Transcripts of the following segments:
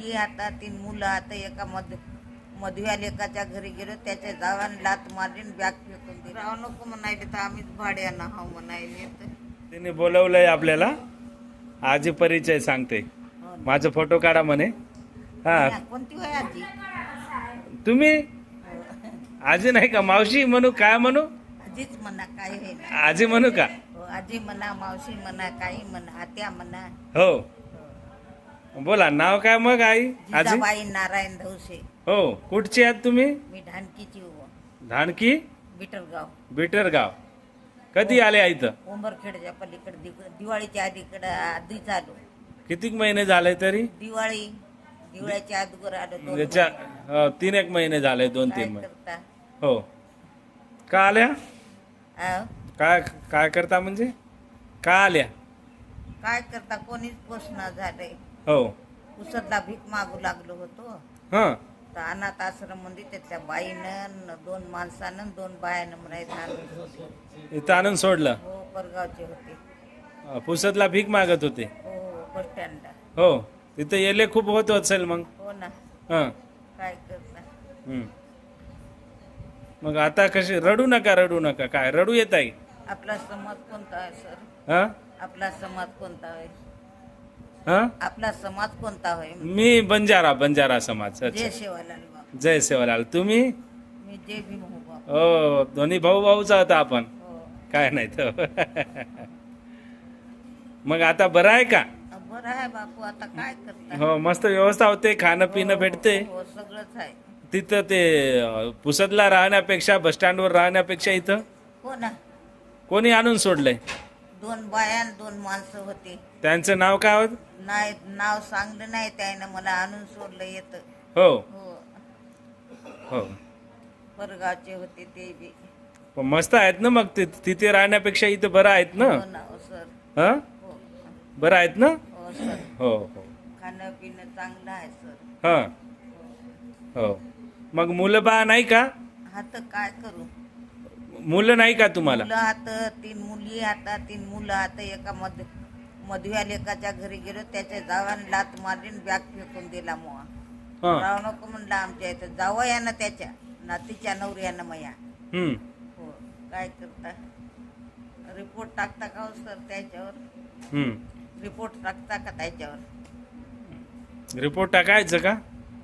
मुली आता तीन मुलं आता एका मध मधव्या लेकाच्या घरी गेलो त्याच्या जावान लात मारली बॅग फेकून दिली. राव नको म्हणायले तर आम्हीच भाड्यानं हाव म्हणायले तर. तिने बोलवलंय आपल्याला. आजी परिचय सांगते. हो. माझा फोटो काढा म्हणे. हा. कोणती वय आजी? तुम्ही? आजी नाही का? मावशी म्हणू काय म्हणू? आजीच म्हणा काय ना आजी म्हणू का? हो, आजी म्हणा मावशी म्हणा काही म्हणा आत्या म्हणा. हो. बोला नाव काय मग आई? आजी? जिजाबाई नारायण धवसे हो कुठची आहात तुम्ही? मी ढानकीची हो धानकी बिटरगाव. बिटरगाव. कधी आले इथं? उंबरखेडच्या पलीकडे दिव- दिवाळीच्या अलीकडे आधी चालू. किती महिने झाले तरी? दिवाळी दिवाळीच्या अगोदर आलो दोन याच्या. हो, तीन एक महिने झाले दोन काय तीन महिने. करता? हो. का आल्या? काय काय करता म्हणजे? का आल्या? काय करता? कोणीच पोचना झालंय हो. उसदला भीक मागू लागलो होतो. हां. तर अनाथ आश्रममध्ये त्यातल्या बाईनं न दोन माणसानं न दोन बायानं म्हणायचं इथं आणून सोडलं? हो परगावचे होते. अं, पुसतला भीक मागत होते? हो बस स्टँडला. हो तिथं येले खूप होत असेल मग? हो ना. हां. काय करता हम्म. मग आता कशी रडू नका रडू नका. काय रडू येत आहे? आपला समाज कोणता आहे सर? हां? आपला समाज कोणता आहे? हां? आपला समाज कोणता होय? मी बंजारा बंजारा समाज जय शिवालाल बाबा. जय सेवालाल तुम्ही? मी जय भीम हो बाबा. हो दोन्ही भाऊ भाऊचा होता आपण. हो. काय नाही तर. मग आता बरं आहे का? बरं आहे बापू आता काय करता? हो मस्त व्यवस्था होते खाणं पिणं भेटते. हो सगळंच आहे. तिथं ते अं, पुसदला राहण्यापेक्षा बस स्टँडवर राहण्यापेक्षा इथं? हो ना. कोणी आणून सोडलंय? दोन बाया दोन माणसं होते. त्यांचं नाव काय होत? नाही नाव सांगलं नाही त्यानं मला आणून सोडलं येतं. हो. हो. हो. परगावचे होते ते बी. पण मस्त आहेत ना मग ति- तिथे राहण्यापेक्षा इथं बरं आहेत ना? हो ना हो सर. हा? हो. बरं आहेत ना? हो सर. हो हो. खाणं पिणं चांगलं आहे सर. हा. हो. मग मुलं बा नाही का? आता काय करू? मुलं नाही का तुम्हाला? मुलं आता तीन मुली आता तीन मुलं आता एका मध मधव्या लेकाच्या घरी गेलो त्याच्या जावान लात मारली बॅग फेकून दिला मोहा. हा. राव नको म्हणलं आमच्या इथं. जावं यानं त्याच्या नातीच्या नवऱ्यानं मया. हम्म. हो काय करता? रिपोर्ट टाकता का हो सर त्याच्यावर? हम्म. रिपोर्ट टाकता का त्याच्यावर? रिपोर्ट टाकायचं का?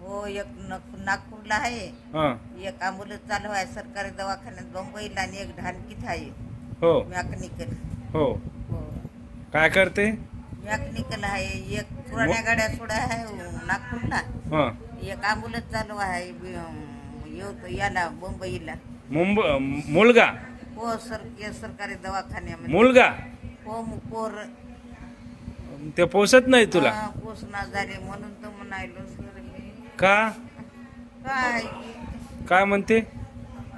हो एक नक- नागपूरला आहे. हा. एक अँब्युलन्स चालू आहे सरकारी दवाखान्यात मुंबईला आणि एक ढानकीत आहे. हो. मॅकनिकल. हो. काय करते? मॅकनिकल आहे एक पुराण्या गाड्या सोडा आहे नागपूरला. हा. एक अँब्युलन्स चालू आहे बी- येऊ- याला मुंबईला. मुंब मुलगा? हो सर सरकारी दवाखान्यामध्ये. मुलगा? हो मग पोर. ते पोसत नाही तुला? हा, पोसना झाले म्हणून तर म्हणायलो सर मी का? काय? काय म्हणते?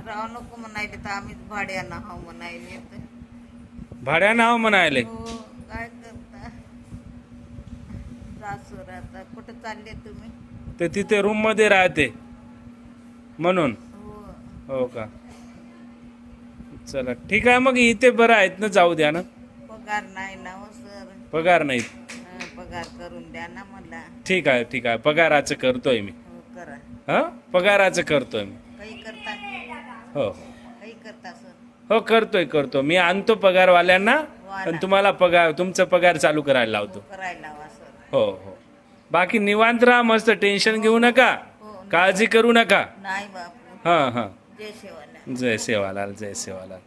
राव नको म्हणायले तर आम्हीच भाड्यानं हाव म्हणायले. तर भाड्या नाव म्हणायले? हो काय करता जा सर आता कुठं चालले तुम्ही? ते तिथे रूममध्ये राहते. म्हणून. हो. हो का? चला ठीक आहे मग इथे बरं आहेत ना जाऊ द्या ना. पगार नाही ना हो सर. पगार नाही. पगार करून द्या ना मला. ठीक आहे ठीक आहे. पगाराचं करतोय मी. हो करा. हा? पगाराचं करतोय मी. काही करता? हो. काही करता सर? हो करतोय करतो मी आणतो पगारवाल्यांना आणि तुम्हाला पगार तुमचा पगार चालू करायला लावतो. करायला सर. हो हो. बाकी निवांत राहा मस्त टेन्शन घेऊ नका. हो काळजी करू नका. नाही बापू. हां हां. जय शिवाला जय सेवालाल जय सेवालाल.